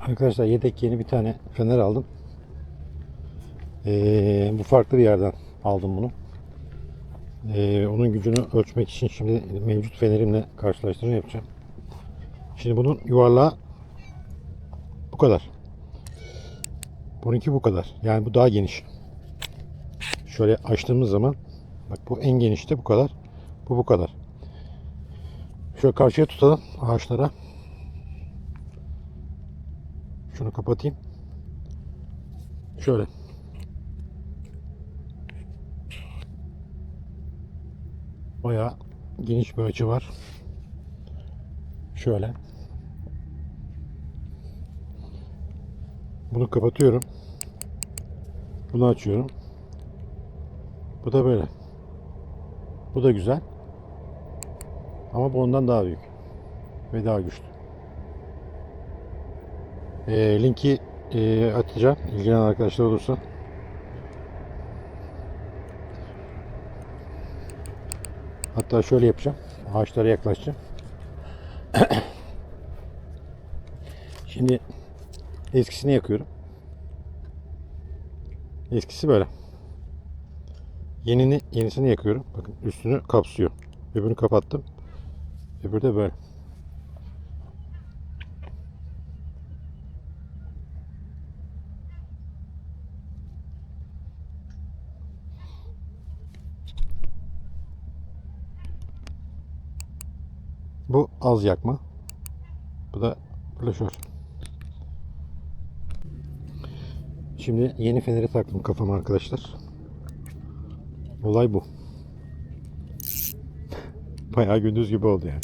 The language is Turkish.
Arkadaşlar yedek yeni bir tane fener aldım. Ee, bu farklı bir yerden aldım bunu. Ee, onun gücünü ölçmek için şimdi mevcut fenerimle karşılaştırma yapacağım. Şimdi bunun yuvarlağı bu kadar. Bununki bu kadar. Yani bu daha geniş. Şöyle açtığımız zaman bak bu en genişte bu kadar. Bu bu kadar. Şöyle karşıya tutalım ağaçlara. Şunu kapatayım. Şöyle. Bayağı geniş bir açı var. Şöyle. Bunu kapatıyorum. Bunu açıyorum. Bu da böyle. Bu da güzel. Ama bu ondan daha büyük. Ve daha güçlü. Ee, linki e, atacağım. İlgilenen arkadaşlar olursa. Hatta şöyle yapacağım. Ağaçlara yaklaşacağım. Şimdi eskisini yakıyorum. Eskisi böyle. Yenini yenisini yakıyorum. Bakın üstünü kapsıyor. Öbürünü kapattım. Öbürü de böyle. Bu az yakma. Bu da flaşör. Şimdi yeni feneri taktım kafama arkadaşlar. Olay bu. Bayağı gündüz gibi oldu yani.